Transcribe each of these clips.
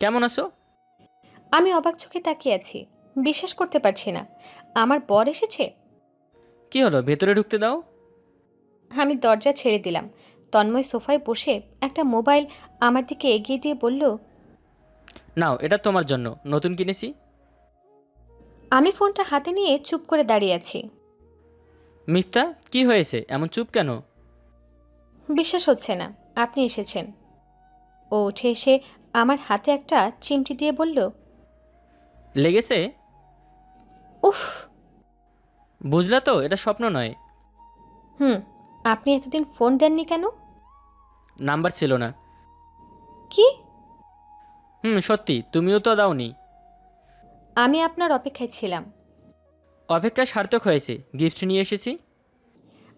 কেমন আছো? আমি অবাক চোখে তাকিয়ে আছি। বিশ্বাস করতে পারছি না। আমার বর এসেছে? কি হলো ভেতরে ঢুকতে দাও? আমি দরজা ছেড়ে দিলাম। তন্ময় সোফায় বসে একটা মোবাইল আমার দিকে এগিয়ে দিয়ে বলল নাও এটা তোমার জন্য। নতুন কিনেছি? আমি ফোনটা হাতে নিয়ে চুপ করে দাঁড়িয়ে আছি। মিফতা কি হয়েছে? এমন চুপ কেন? বিশ্বাস হচ্ছে না। আপনি এসেছেন। ও উঠে এসে আমার হাতে একটা চিমটি দিয়ে বলল লেগেছে? উফ। বুঝলা তো এটা স্বপ্ন নয়। হুম আপনি এতদিন ফোন দেননি কেন? নাম্বার ছিল না। কি? হুম সত্যি তুমিও তো দাওনি। আমি আপনার অপেক্ষায় ছিলাম। অপেক্ষা সার্থক হয়েছে। গিফট নিয়ে এসেছি।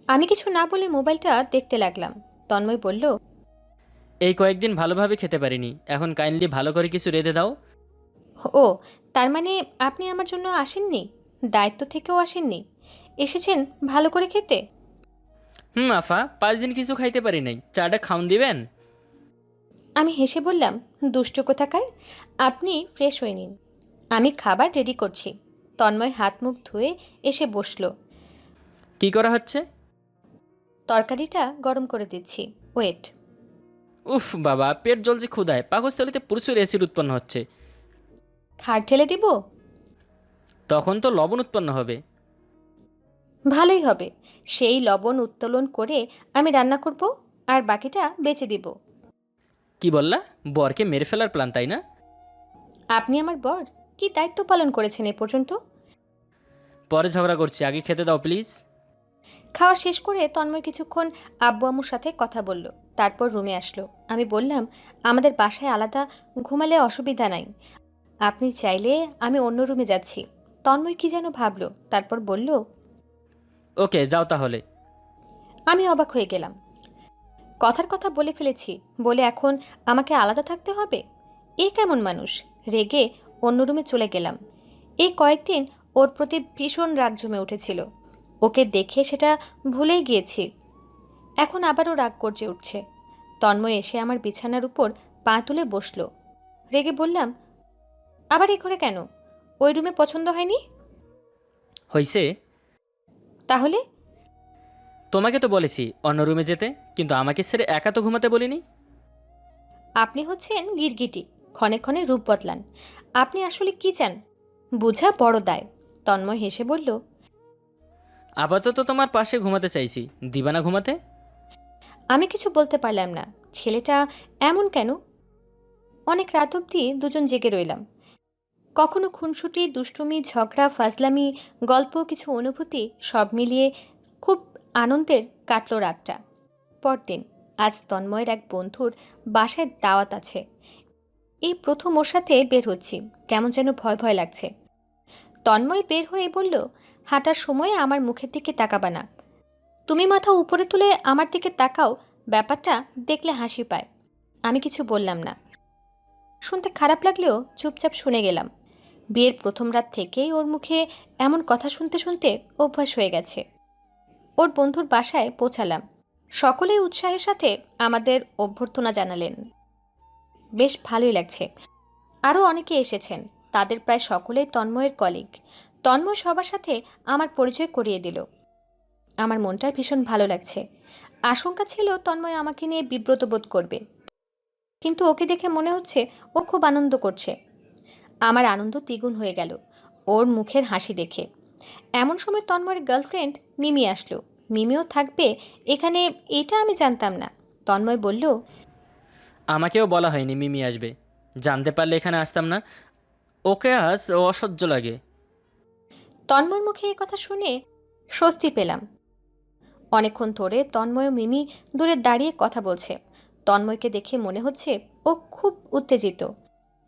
আমি কিছু না বলে মোবাইলটা দেখতে লাগলাম। তন্ময় বলল এই কয়েকদিন ভালোভাবে খেতে পারিনি। এখন কাইন্ডলি ভালো করে কিছু রেঁধে দাও। ও তার মানে আপনি আমার জন্য আসেননি? দায়িত্ব থেকেও আসেননি? এসেছেন ভালো করে খেতে? হুম আফা পাঁচ দিন কিছু খাইতে পারি নাই। চাটা খাউন দিবেন? আমি হেসে বললাম দুষ্ট কোথাকার? আপনি ফ্রেশ হয়ে নিন। আমি খাবার রেডি করছি। তন্ময় হাত মুখ ধুয়ে এসে বসল। কি করা হচ্ছে? তরকারিটা গরম করে দিচ্ছি। ওয়েট। উফ বাবা পেট জ্বলছে ক্ষুদায় পাকস্থলিতে প্রচুর অ্যাসিড উৎপন্ন হচ্ছে। খাট ঢেলে দিব? তখন তো লবণ উৎপন্ন হবে। ভালোই হবে। সেই লবণ উত্তোলন করে আমি রান্না করব আর বাকিটা বেচে দিব। কি বললা? বরকে মেরে ফেলার প্ল্যান তাই না? আপনি আমার বর? কি দায়িত্ব পালন করেছেন এ পর্যন্ত? পরে ঝগড়া করছি। আগে খেতে দাও প্লিজ খাওয়া শেষ করে তন্ময় কিছুক্ষণ আব্বু আম্মুর সাথে কথা বলল। তারপর রুমে আসলো। আমি বললাম আমাদের বাসায় আলাদা ঘুমালে অসুবিধা নাই। আপনি চাইলে আমি অন্য রুমে যাচ্ছি। তন্ময় কি যেন ভাবলো তারপর বলল ওকে যাও তাহলে। আমি অবাক হয়ে গেলাম। কথার কথা বলে ফেলেছি বলে এখন আমাকে আলাদা থাকতে হবে? এ কেমন মানুষ? রেগে অন্য রুমে চলে গেলাম। এই কয়েকদিন ওর প্রতি ভীষণ রাগ জমে উঠেছিল। ওকে দেখে সেটা ভুলেই গিয়েছি। এখন আবারও রাগ করছে উঠছে। তন্ময় এসে আমার বিছানার উপর পা তুলে বসল। রেগে বললাম আবার এ ঘরে কেন? ওই রুমে পছন্দ হয়নি? হয়েছে তাহলে? তোমাকে তো বলেছি অন্য রুমে যেতে কিন্তু আমাকে ছেড়ে একা তো ঘুমাতে বলিনি। আপনি হচ্ছেন গিরগিটি ক্ষণে ক্ষণে রূপ বদলান। আপনি আসলে কি চান? বুঝা বড় দায়। তন্ময় হেসে বলল আপাতত তোমার পাশে ঘুমাতে চাইছি। দিবানা ঘুমাতে? আমি কিছু বলতে পারলাম না। ছেলেটা এমন কেন? অনেক রাত অবধি দুজন জেগে রইলাম। কখনো খুনসুটি, দুষ্টুমি, ঝগড়া, ফাজলামি, গল্প, কিছু অনুভূতি সব মিলিয়ে খুব আনন্দের কাটল রাতটা। পরদিন আজ তন্ময়ের এক বন্ধুর বাসায় দাওয়াত আছে। এই প্রথম ওর সাথে বের হচ্ছি। কেমন যেন ভয় ভয় লাগছে। তন্ময় বের হয়ে বলল, হাঁটার সময় আমার মুখের দিকে তাকাবা না। তুমি মাথা উপরে তুলে আমার দিকে তাকাও, ব্যাপারটা দেখলে হাসি পায়। আমি কিছু বললাম না। শুনতে খারাপ লাগলেও চুপচাপ শুনে গেলাম। বিয়ের প্রথম রাত থেকেই ওর মুখে এমন কথা শুনতে শুনতে অভ্যাস হয়ে গেছে। ওর বন্ধুর বাসায় পৌঁছালাম। সকলেই উৎসাহের সাথে আমাদের অভ্যর্থনা জানালেন। বেশ ভালোই লাগছে। আরও অনেকে এসেছেন। তাদের প্রায় সকলেই তন্ময়ের কলিগ। তন্ময় সবার সাথে আমার পরিচয় করিয়ে দিল। আমার মনটা ভীষণ ভালো লাগছে। আশঙ্কা ছিল তন্ময় আমাকে নিয়ে বিব্রত বোধ করবে। কিন্তু ওকে দেখে মনে হচ্ছে ও খুব আনন্দ করছে। আমার আনন্দ দ্বিগুণ হয়ে গেল ওর মুখের হাসি দেখে। এমন সময় তন্ময়ের গার্লফ্রেন্ড মিমি আসলো। মিমিও থাকবে এখানে এটা আমি জানতাম না। তন্ময় বলল আমাকেও বলা হয়নি মিমি আসবে। জানতে পারলে এখানে আসতাম না। ওকে আজ অসহ্য লাগে। তন্ময়ের মুখে কথা শুনে স্বস্তি পেলাম। অনেকক্ষণ ধরে তন্ময় মিমি দূরে দাঁড়িয়ে কথা বলছে। তন্ময়কে দেখে মনে হচ্ছে ও খুব উত্তেজিত।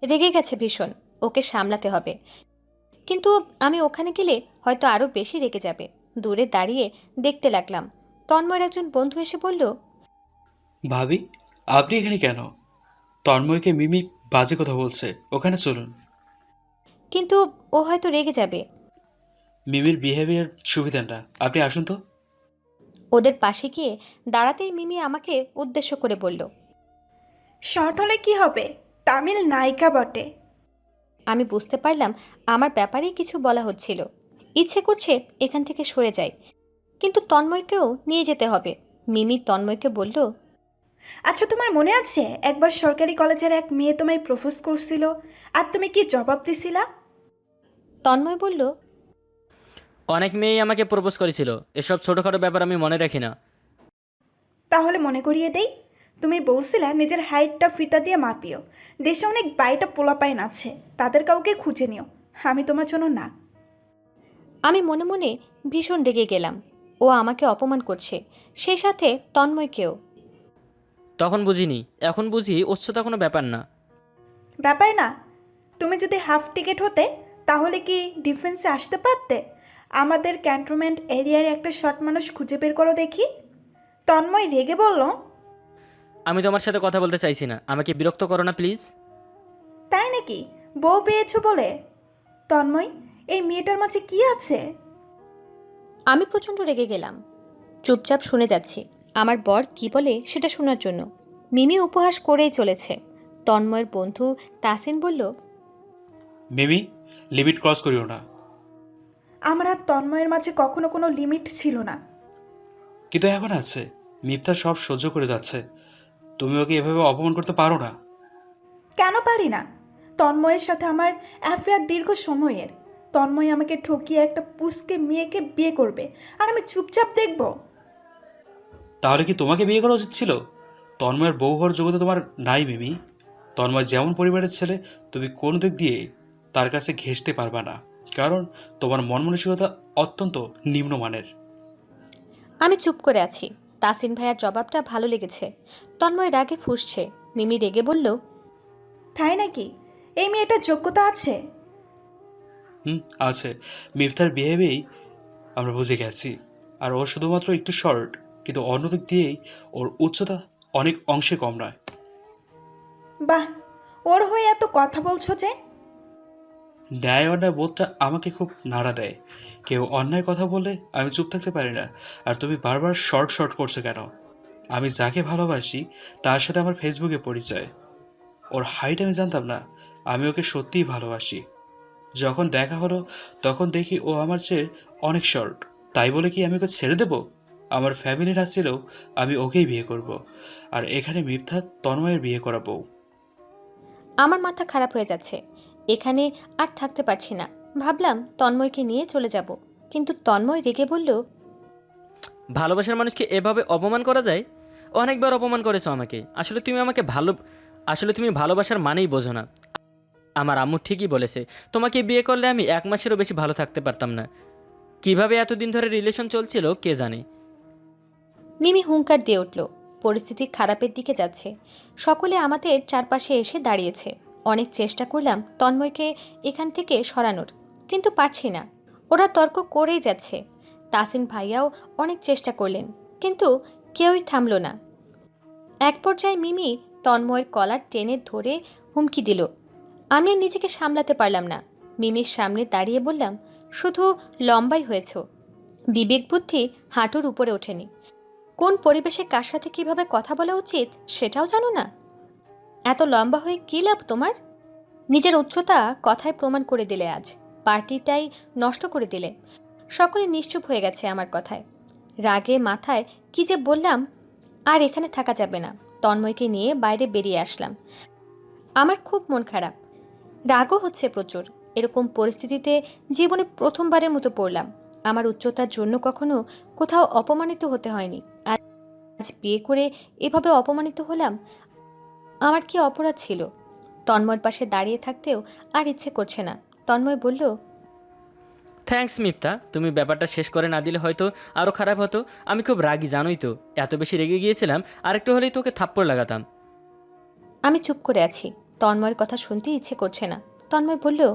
রেগে গেছে ভীষণ ওকে সামলাতে হবে। কিন্তু আমি ওখানে গেলে হয়তো আরও বেশি রেগে যাবে। দূরে দাঁড়িয়ে দেখতে লাগলাম। তন্ময়ের একজন বন্ধু এসে বলল ভাবি আপনি এখানে কেন? তন্ময়কে মিমি বাজে কথা বলছে ওখানে চলুন। কিন্তু ও হয়তো রেগে যাবে। মিমির বিহেভিয়ার সুবিধা না আপনি আসুন তো। ওদের পাশে গিয়ে দাঁড়াতেই মিমি আমাকে উদ্দেশ্য করে বলল শর্ট হলে কি হবে? তামিল নায়িকা বটে। আমি বুঝতে পারলাম আমার ব্যাপারেই কিছু বলা হচ্ছিল। ইচ্ছে করছে এখান থেকে সরে যাই কিন্তু তন্ময়কেও নিয়ে যেতে হবে। মিমি তন্ময়কে বলল আচ্ছা তোমার মনে আছে? একবার সরকারি কলেজের এক মেয়ে তোমায় প্রপোজ করছিল আর তুমি কি জবাব দিছিলা? তন্ময় বলল অনেক মেয়েই আমাকে প্রপোজ করেছিল। এসব ছোটোখাটো ব্যাপার আমি মনে রাখি না। তাহলে মনে করিয়ে দেই তুমি বলছিলে নিজের হাইটটা ফিতা দিয়ে মাপিও। দেশে অনেক বাইটা পোলাপাইন আছে তাদের কাউকে খুঁজে নিও। আমি তোমার জন্য না। আমি মনে মনে ভীষণ রেগে গেলাম। ও আমাকে অপমান করছে সেই সাথে তন্ময়কেও তখন বুঝিনি এখন বুঝি উচ্চতা কোনো ব্যাপার না। ব্যাপার না তুমি যদি হাফ টিকিট হতে তাহলে কি ডিফেন্সে আসতে পারতে? আমাদের ক্যান্টনমেন্ট এরিয়ার একটা শর্ট মানুষ খুঁজে বের করো দেখি। তন্ময় রেগে বলল আমি তোমার সাথে কথা বলতে চাইছি না। আমাকে বিরক্ত করো না প্লিজ। তাই নাকি? বউ পেয়েছ বলে। তন্ময় এই মেয়েটার মাঝে কি আছে? আমি প্রচণ্ড রেগে গেলাম। চুপচাপ শুনে যাচ্ছি। আমার বর কি বলে সেটা শোনার জন্য। মিমি উপহাস করেই চলেছে। তন্ময়ের বন্ধু তাসিন বলল মিমি লিমিট ক্রস করিও না। আমার আর তন্ময়ের মাঝে কখনো কোনো লিমিট ছিল না। কিন্তু এখন আছে? মিফতা সব সহ্য করে যাচ্ছে। তুমি ওকে এভাবে অপমান করতে পারো না। কেন পারি না? তন্ময়ের সাথে আমার অ্যাফেয়ার দীর্ঘ সময়ের। তন্ময় আমাকে ঠকিয়ে একটা পুষকে মেয়েকে বিয়ে করবে আর আমি চুপচাপ দেখব। তাহলে কি তোমাকে বিয়ে করা উচিত ছিল? তন্ময়ের বউ হওয়ার যোগ্যতা তোমার নাই মিমি। তন্ময় যেমন পরিবারের ছেলে তুমি কোন দিক দিয়ে তার কাছে ঘেঁষতে পারবে না। কারণ তোমার মন মানসিকতা অত্যন্ত নিম্নমানের। আমি চুপ করে আছি। তাসিন ভাইয়ার জবাবটা ভালো লেগেছে। তন্ময় রাগে ফুসছে। মিমি রেগে বলল তাই নাকি? এই মেয়েটার যোগ্যতা আছে? হুম আছে। মিফতার বিহেভেই আমরা বুঝে গেছি। আর ও শুধুমাত্র একটু শর্ট কিন্তু অন্য দিক দিয়েই ওর উচ্চতা অনেক অংশে কম নয়। বাহ! ওর হয়ে এত কথা বলছো যে ন্যায় অন্যায় বোধটা আমাকে খুব নাড়া দেয়। কেউ অন্যায় কথা বললে আমি চুপ থাকতে পারি না, আর তুমি বারবার শর্ট শর্ট করছ কেন? আমি যাকে ভালোবাসি, তার সাথে আমার ফেসবুকে পরিচয়। ওর হাইট আমি জানতাম না, আমি ওকে সত্যিই ভালোবাসি। যখন দেখা হলো, তখন দেখি ও আমার চেয়ে অনেক শর্ট তাই বলে কি আমি ওকে ছেড়ে দেব? আমার ফ্যামিলি না ছেলেও আমি ওকেই বিয়ে করব, আর এখানে মিথ্যা তন্ময়ের বিয়ে করাবো। আমার মাথা খারাপ হয়ে যাচ্ছে। এখানে আর থাকতে পারছি না। ভাবলাম তন্ময়কে নিয়ে চলে যাব। কিন্তু তন্ময় রেগে বলল ভালোবাসার মানুষকে এভাবে অপমান করা যায়? অনেকবার অপমান করেছ আমাকে। আসলে তুমি আমাকে ভালো আসলে তুমি ভালোবাসার মানেই বোঝো না। আমার আম্মু ঠিকই বলেছে তোমাকে বিয়ে করলে আমি এক মাসেরও বেশি ভালো থাকতে পারতাম না। কীভাবে এতদিন ধরে রিলেশন চলছিল কে জানে? মিমি হুঙ্কার দিয়ে উঠল পরিস্থিতি খারাপের দিকে যাচ্ছে। সকলে আমাদের চারপাশে এসে দাঁড়িয়েছে। অনেক চেষ্টা করলাম তন্ময়কে এখান থেকে সরানোর, কিন্তু পারছি না। ওরা তর্ক করেই যাচ্ছে। তাসিন ভাইয়াও অনেক চেষ্টা করলেন, কিন্তু কেউই থামল না। এক পর্যায়ে মিমি তন্ময়ের কলার টেনে ধরে হুমকি দিল। আমি নিজেকে সামলাতে পারলাম না। মিমির সামনে দাঁড়িয়ে বললাম, শুধু লম্বাই হয়েছ। বিবেক বুদ্ধি হাঁটুর উপরে ওঠেনি। কোন পরিবেশে কার সাথে কীভাবে কথা বলা উচিত সেটাও জানো না? এত লম্বা হয়ে কী লাভ তোমার? নিজের উচ্চতা কথায় প্রমাণ করে দিলে আজ, পার্টিটাই নষ্ট করে দিলে। সকলে নিশ্চুপ হয়ে গেছে আমার কথায়। রাগে মাথায় কি যে বললাম, আর এখানে থাকা যাবে না। তন্ময়কে নিয়ে বাইরে বেরিয়ে আসলাম। আমার খুব মন খারাপ। রাগও হচ্ছে প্রচুর। এরকম পরিস্থিতিতে জীবনে প্রথমবারের মতো পড়লাম। আমার উচ্চতার জন্য কখনো কোথাও অপমানিত হতে হয়নি। আজ বিয়ে করে এভাবে অপমানিত হলাম আমার কি অপরাধ ছিল? তন্ময়ের পাশে দাঁড়িয়ে থাকতেও আর ইচ্ছে করছে না। তন্ময় বলল থ্যাঙ্কস মিপ্তা। তুমি ব্যাপারটা শেষ করে না দিলে হয়তো আরও খারাপ হতো। আমি খুব রাগি জানোই তো। এত বেশি রেগে গিয়েছিলাম আরেকটু হলেই তোকে থাপ্পড় লাগাতাম। আমি চুপ করে আছি। তন্ময়ের কথা শুনতে ইচ্ছে করছে না। তন্ময় বলল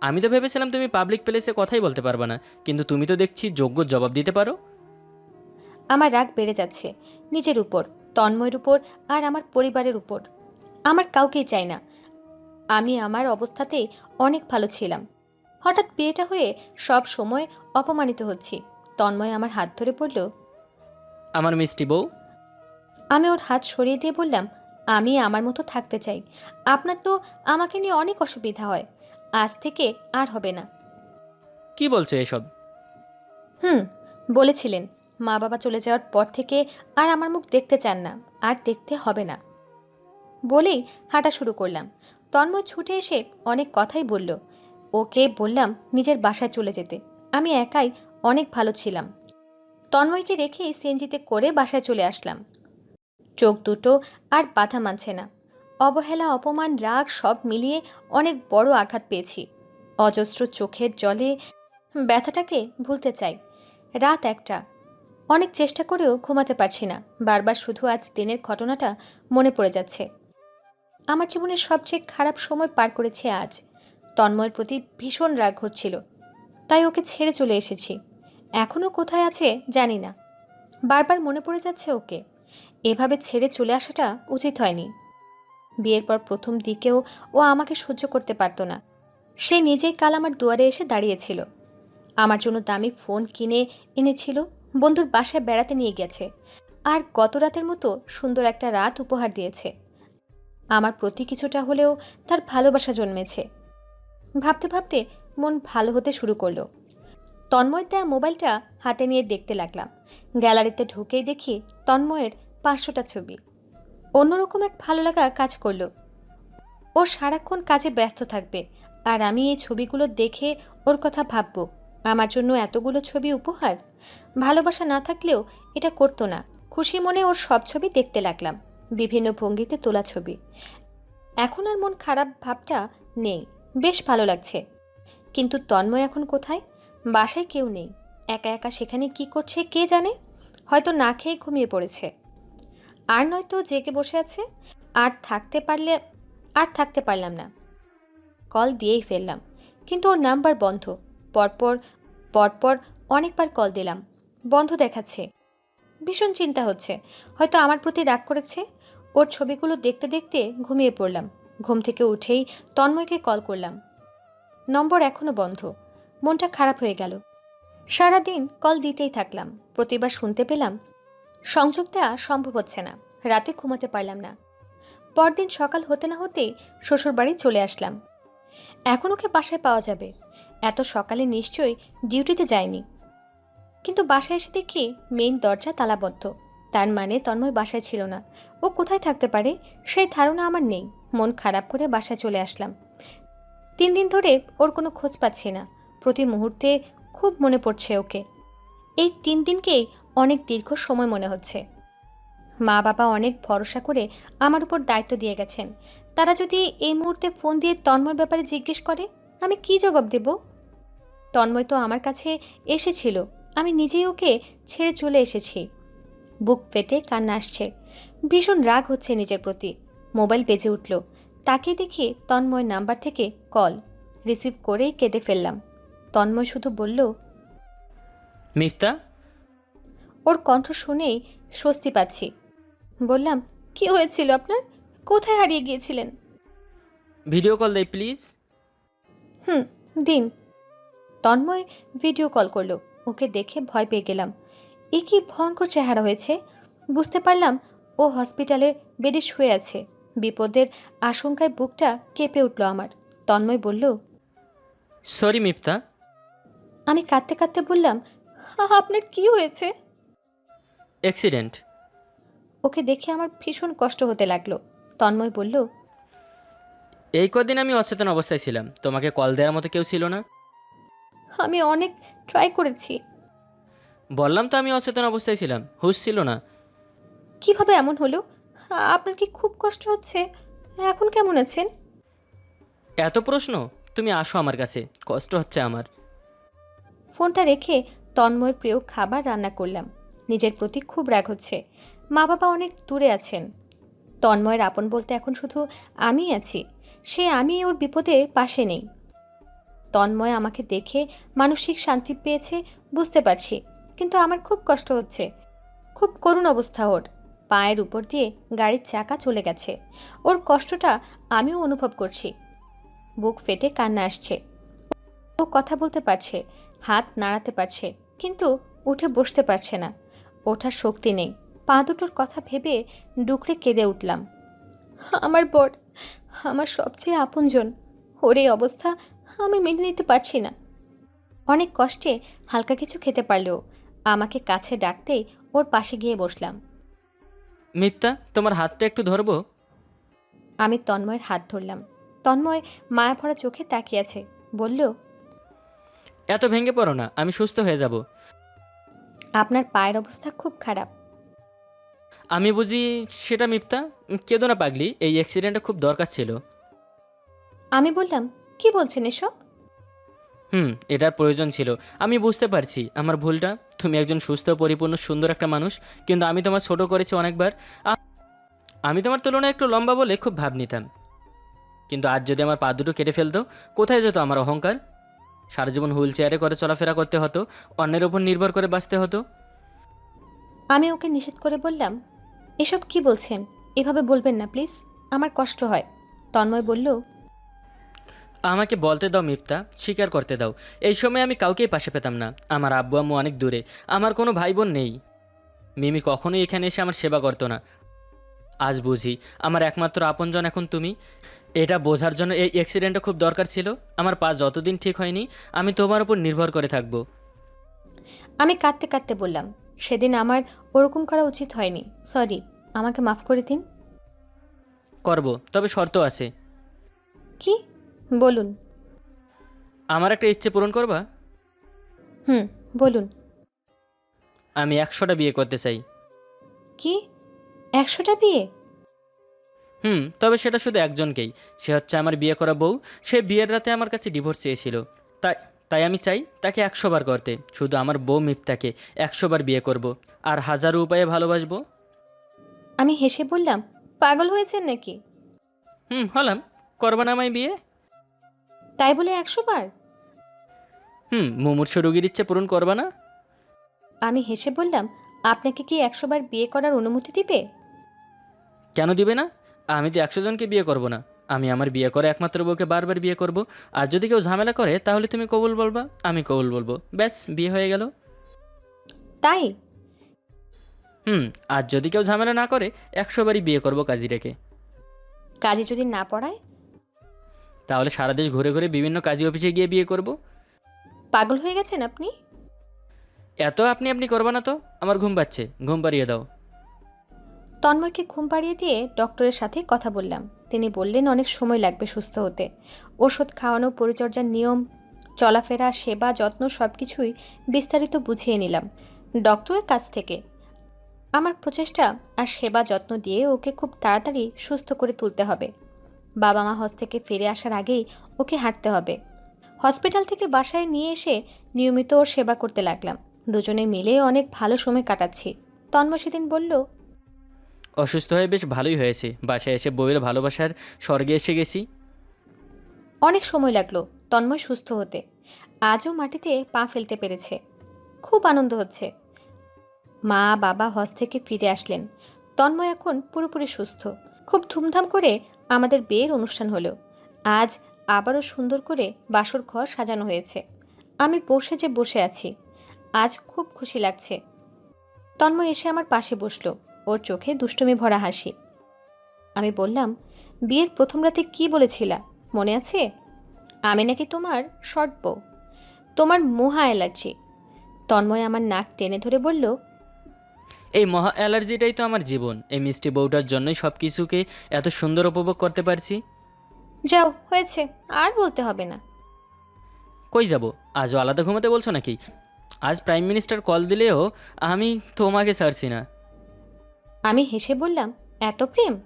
আমি তো ভেবেছিলাম তুমি পাবলিক প্লেসে কথাই বলতে পারবে না। কিন্তু তুমি তো দেখছি যোগ্য জবাব দিতে পারো? আমার রাগ বেড়ে যাচ্ছে নিজের উপর। তন্ময়ের উপর আর আমার পরিবারের উপর। আমার কাউকেই চাই না। আমি আমার অবস্থাতে অনেক ভালো ছিলাম। হঠাৎ বিয়েটা হয়ে সব সময় অপমানিত হচ্ছি। তন্ময় আমার হাত ধরে বলল আমার মিষ্টি বউ? আমি ওর হাত সরিয়ে দিয়ে বললাম আমি আমার মতো থাকতে চাই। আপনার তো আমাকে নিয়ে অনেক অসুবিধা হয়। আজ থেকে আর হবে না। কি বলছো এসব? হুম বলেছিলেন। মা বাবা চলে যাওয়ার পর থেকে আর আমার মুখ দেখতে চান না, আর দেখতে হবে না। বলেই হাঁটা শুরু করলাম। তন্ময় ছুটে এসে অনেক কথাই বলল। ওকে বললাম নিজের বাসায় চলে যেতে। আমি একাই অনেক ভালো ছিলাম। তন্ময়কে রেখেই সিএনজিতে করে বাসায় চলে আসলাম। চোখ দুটো আর বাধা মানছে না। অবহেলা, অপমান, রাগ সব মিলিয়ে অনেক বড় আঘাত পেয়েছি। অজস্র চোখের জলে ব্যথাটাকে ভুলতে চাই। রাত একটা অনেক চেষ্টা করেও ঘুমাতে পারছি না। বারবার শুধু আজ দিনের ঘটনাটা মনে পড়ে যাচ্ছে। আমার জীবনের সবচেয়ে খারাপ সময় পার করেছে আজ। তন্ময়ের প্রতি ভীষণ রাগ হচ্ছিল। তাই ওকে ছেড়ে চলে এসেছি। এখনও কোথায় আছে জানি না। বারবার মনে পড়ে যাচ্ছে ওকে। এভাবে ছেড়ে চলে আসাটা উচিত হয়নি। বিয়ের পর প্রথম দিকেও ও আমাকে সহ্য করতে পারতো না। সে নিজেই কাল আমার দুয়ারে এসে দাঁড়িয়েছিল। আমার জন্য দামি ফোন কিনে এনেছিল। বন্ধুর বাসায় বেড়াতে নিয়ে গেছে। আর গত রাতের মতো সুন্দর একটা রাত উপহার দিয়েছে। আমার প্রতি কিছুটা হলেও তার ভালোবাসা জন্মেছে। ভাবতে ভাবতে মন ভালো হতে শুরু করল। দেয়া মোবাইলটা হাতে নিয়ে দেখতে লাগলাম। গ্যালারিতে ঢুকেই দেখি তন্ময়ের পাঁচশোটা ছবি। অন্যরকম এক ভালো লাগা কাজ করল। ও সারাক্ষণ কাজে ব্যস্ত থাকবে। আর আমি এই ছবিগুলো দেখে ওর কথা ভাববো। আমার জন্য এতগুলো ছবি উপহার? ভালোবাসা না থাকলেও এটা করতো না। খুশি মনে ওর সব ছবি দেখতে লাগলাম, বিভিন্ন ভঙ্গিতে তোলা ছবি। এখন আর মন খারাপ ভাবটা নেই, বেশ ভালো লাগছে। কিন্তু তন্ময় এখন কোথায়? বাসায় কেউ নেই। একা একা সেখানে কি করছে কে জানে? হয়তো না খেয়ে ঘুমিয়ে পড়েছে। আর নয়তো জেগে বসে আছে। আর থাকতে পারলে, আর থাকতে পারলাম না। কল দিয়েই ফেললাম, কিন্তু ওর নাম্বার বন্ধ। পরপর পরপর অনেকবার কল দিলাম। বন্ধ দেখাচ্ছে। ভীষণ চিন্তা হচ্ছে। হয়তো আমার প্রতি রাগ করেছে। ওর ছবিগুলো দেখতে দেখতে ঘুমিয়ে পড়লাম। ঘুম থেকে উঠেই তন্ময়কে কল করলাম। নম্বর এখনও বন্ধ। মনটা খারাপ হয়ে গেল। সারাদিন কল দিতেই থাকলাম। প্রতিবার শুনতে পেলাম, সংযোগ দেওয়া সম্ভব হচ্ছে না। রাতে ঘুমাতে পারলাম না। পরদিন সকাল হতে না হতেই শ্বশুরবাড়ি চলে আসলাম। এখন ওকে বাসায় পাওয়া যাবে। এত সকালে নিশ্চয়ই ডিউটিতে যায়নি। কিন্তু বাসায় এসে দেখি মেইন দরজা তালাবদ্ধ। তার মানে তন্ময় বাসায় ছিল না। ও কোথায় থাকতে পারে সেই ধারণা আমার নেই। মন খারাপ করে বাসায় চলে আসলাম। তিন দিন ধরে ওর কোনো খোঁজ পাচ্ছি না। প্রতি মুহূর্তে খুব মনে পড়ছে ওকে। এই তিন দিনকেই অনেক দীর্ঘ সময় মনে হচ্ছে। মা বাবা অনেক ভরসা করে আমার উপর দায়িত্ব দিয়ে গেছেন। তারা যদি এই মুহূর্তে ফোন দিয়ে তন্ময়ের ব্যাপারে জিজ্ঞেস করে, আমি কি জবাব দেব? তন্ময় তো আমার কাছে এসেছিল। আমি নিজেই ওকে ছেড়ে চলে এসেছি। বুক ফেটে কান্না আসছে। ভীষণ রাগ হচ্ছে নিজের প্রতি। মোবাইল বেজে উঠল। তাকে দেখি তন্ময় নাম্বার থেকে কল। রিসিভ করেই কেঁদে ফেললাম। তন্ময় শুধু বলল মিফতা? ওর কণ্ঠ শুনেই স্বস্তি পাচ্ছি। বললাম কি হয়েছিল আপনার? কোথায় হারিয়ে গিয়েছিলেন? ভিডিও কল দেই প্লিজ। হুম দিন। তন্ময় ভিডিও কল করল। ওকে দেখে ভয় পেয়ে গেলাম। এ কি ভয়ঙ্কর চেহারা হয়েছে? বুঝতে পারলাম ও হসপিটালে বেডে শুয়ে আছে। বিপদের আশঙ্কায় বুকটা কেঁপে উঠল আমার। তন্ময় বলল সরি মিফতা আমি কাঁদতে কাঁদতে বললাম "হা, আপনার কি হয়েছে? অ্যাক্সিডেন্ট ওকে দেখে আমার ভীষণ কষ্ট হতে লাগল। তন্ময় বলল এই কদিন আমি অচেতন অবস্থায় ছিলাম। তোমাকে কল দেওয়ার মতো কেউ ছিল না? আমি অনেক ট্রাই করেছি। বললাম তো আমি অচেতন অবস্থায় ছিলাম হুশ ছিল না। কীভাবে এমন হলো? আপনার কি খুব কষ্ট হচ্ছে? এখন কেমন আছেন? এত প্রশ্ন? তুমি আসো আমার কাছে কষ্ট হচ্ছে আমার। ফোনটা রেখে তন্ময়ের প্রিয় খাবার রান্না করলাম। নিজের প্রতি খুব রাগ হচ্ছে। মা বাবা অনেক দূরে আছেন। তন্ময়ের আপন বলতে এখন শুধু আমিই আছি। সে আমি ওর বিপদে পাশে নেই। তন্ময় আমাকে দেখে মানসিক শান্তি পেয়েছে, বুঝতে পারছি। কিন্তু আমার খুব কষ্ট হচ্ছে। খুব করুণ অবস্থা ওর। পায়ের উপর দিয়ে গাড়ির চাকা চলে গেছে। ওর কষ্টটা আমিও অনুভব করছি। বুক ফেটে কান্না আসছে। ও কথা বলতে পারছে, হাত নাড়াতে পারছে, কিন্তু উঠে বসতে পারছে না। ওঠার শক্তি নেই। পা দুটোর কথা ভেবে ডুকরে কেঁদে উঠলাম। আমার বর, আমার সবচেয়ে আপনজন। ওর এই অবস্থা আমি মেনে নিতে পারছি না। অনেক কষ্টে হালকা কিছু খেতে পারলেও আমাকে কাছে ডাকতেই ওর পাশে গিয়ে বসলাম। মিথ্যা তোমার হাতটা একটু ধরবো? আমি তন্ময়ের হাত ধরলাম। তন্ময় মায়া ভরা চোখে তাকিয়ে আছে। বলল এত ভেঙে পড়ো না আমি সুস্থ হয়ে যাব। আপনার পায়ের অবস্থা খুব খারাপ। আমি বুঝি সেটা মিথ্যা কেঁদো না পাগলি এই অ্যাক্সিডেন্টটা খুব দরকার ছিল। আমি বললাম কি বলছেন এসব? হুম এটার প্রয়োজন ছিল। আমি বুঝতে পারছি আমার ভুলটা। তুমি একজন সুস্থ পরিপূর্ণ সুন্দর একটা মানুষ কিন্তু আমি তোমার ছোট করেছি অনেকবার। আ- আমি তোমার তুলনায় একটু লম্বা বলে খুব ভাব নিতাম। কিন্তু আজ যদি আমার পা দুটো কেটে ফেলতো কোথায় যেত আমার অহংকার? সারা জীবন হুইল চেয়ারে করে চলাফেরা করতে হতো অন্যের ওপর নির্ভর করে বাঁচতে হতো। আমি ওকে নিষেধ করে বললাম এসব কি বলছেন? এভাবে বলবেন না প্লিজ। আমার কষ্ট হয়। তন্ময় বলল আমাকে বলতে দাও মিফতা স্বীকার করতে দাও। এই সময় আমি কাউকেই পাশে পেতাম না। আমার আব্বু আম্মু অনেক দূরে। আমার কোনো ভাই বোন নেই। মিমি কখনোই এখানে এসে আমার সেবা করতো না। আজ বুঝি আমার একমাত্র আপনজন এখন তুমি। এটা বোঝার জন্য এই অ্যাক্সিডেন্টটা খুব দরকার ছিল। আমার পা যতদিন ঠিক হয়নি আমি তোমার উপর নির্ভর করে থাকব। আমি কাঁদতে কাঁদতে বললাম সেদিন আমার ওরকম করা উচিত হয়নি। সরি আমাকে মাফ করে দিন। করব তবে শর্ত আছে। কি? বলুন। আমার একটা ইচ্ছে পূরণ করবা? হুম বলুন। আমি একশোটা বিয়ে করতে চাই। কি? একশোটা বিয়ে? হুম তবে সেটা শুধু একজনকেই। সে হচ্ছে আমার বিয়ে করা বউ। সে বিয়ের রাতে আমার কাছে ডিভোর্স চেয়েছিল। তাই তাই আমি চাই তাকে একশো বার করতে। শুধু আমার বউ মিফতাকে একশো বার বিয়ে করব। আর হাজারো উপায়ে ভালোবাসবো। আমি হেসে বললাম পাগল হয়েছেন নাকি? হুম হলাম। করবা না আমায় বিয়ে? তাই বলে একশো বার? হুম মুমূর্ষ রোগীর ইচ্ছে পূরণ করবা না? আমি হেসে বললাম আপনাকে কি একশো বার বিয়ে করার অনুমতি দিবে? কেন দিবে না? আমি তো একশো জনকে বিয়ে করব না। আমি আমার বিয়ে করে একমাত্র বউকে বারবার বিয়ে করব। আর যদি কেউ ঝামেলা করে তাহলে তুমি কবুল বলবা আমি কবুল বলব। ব্যাস বিয়ে হয়ে গেল। তাই? হুম আর যদি কেউ ঝামেলা না করে একশো বারই বিয়ে করব কাজী রেখে। কাজে যদি না পড়ায়? তাহলে সারা দেশ ঘুরে ঘুরে বিভিন্ন কাজী অফিসে গিয়ে বিয়ে করব। পাগল হয়ে গেছেন আপনি? এত আপনি আপনি করবা না তো আমার ঘুম পাচ্ছে ঘুম পাড়িয়ে দাও। তন্ময়কে ঘুম পাড়িয়ে দিয়ে ডক্টরের সাথে কথা বললাম। তিনি বললেন অনেক সময় লাগবে সুস্থ হতে। ওষুধ খাওয়ানো পরিচর্যার নিয়ম চলাফেরা সেবা যত্ন সব কিছুই বিস্তারিত বুঝিয়ে নিলাম। ডক্টরের কাছ থেকে। আমার প্রচেষ্টা আর সেবা যত্ন দিয়ে ওকে খুব তাড়াতাড়ি সুস্থ করে তুলতে হবে। বাবা মা হজ থেকে ফিরে আসার আগেই ওকে হাঁটতে হবে। হসপিটাল থেকে বাসায় নিয়ে এসে নিয়মিত ওর সেবা করতে লাগলাম। দুজনে মিলে অনেক ভালো সময় কাটাচ্ছি। তন্ময় সেদিন বলল অসুস্থ হয়ে বেশ ভালোই হয়েছে। বাসায় এসে বউয়ের ভালোবাসার স্বর্গে এসে গেছি। অনেক সময় লাগল তন্ময় সুস্থ হতে। আজও মাটিতে পা ফেলতে পেরেছে। খুব আনন্দ হচ্ছে। মা বাবা হজ থেকে ফিরে আসলেন। তন্ময় এখন পুরোপুরি সুস্থ। খুব ধুমধাম করে আমাদের বিয়ের অনুষ্ঠান হলো। আজ আবারও সুন্দর করে বাসর ঘর সাজানো হয়েছে। আমি বসে যে বসে আছি, আজ খুব খুশি লাগছে। তন্ময় এসে আমার পাশে বসল, ওর চোখে দুষ্টুমি ভরা হাসি। আমি বললাম, বিয়ের প্রথম রাতে কি বলেছিলা? মনে আছে? আমি নাকি তোমার শর্ট তোমার মোহা অ্যালার্জি। তন্ময় আমার নাক টেনে ধরে বলল এই মহা অ্যালার্জিটাই তো আমার জীবন। এই মিষ্টি বউটার জন্যই সব কিছুকে এত সুন্দর উপভোগ করতে পারছি। যাও হয়েছে। আর বলতে হবে না। কই যাব? আজও আলাদা ঘুমাতে বলছো নাকি? আজ প্রাইম মিনিস্টার কল দিলেও আমি তোমাকে ছাড়ছি না। আমি হেসে বললাম এত প্রেম?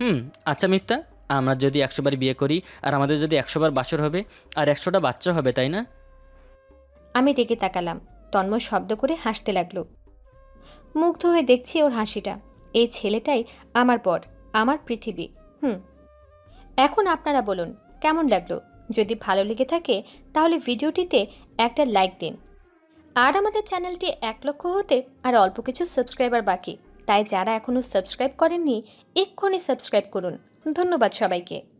হুম আচ্ছা মিথ্যা আমরা যদি একশোবার বিয়ে করি আর আমাদের যদি একশোবার বাসর হবে আর একশোটা বাচ্চা হবে তাই না? আমি রেগে তাকালাম। তন্ময় শব্দ করে হাসতে লাগল। মুগ্ধ হয়ে দেখছি ওর হাসিটা। এই ছেলেটাই আমার পর আমার পৃথিবী। হুম। এখন আপনারা বলুন, কেমন লাগল? যদি ভালো লেগে থাকে, তাহলে ভিডিওটিতে একটা লাইক দিন। আর আমাদের চ্যানেলটি এক লক্ষ হতে আর অল্প কিছু সাবস্ক্রাইবার বাকি। তাই যারা এখনও সাবস্ক্রাইব করেননি, এক্ষুনি সাবস্ক্রাইব করুন। ধন্যবাদ সবাইকে।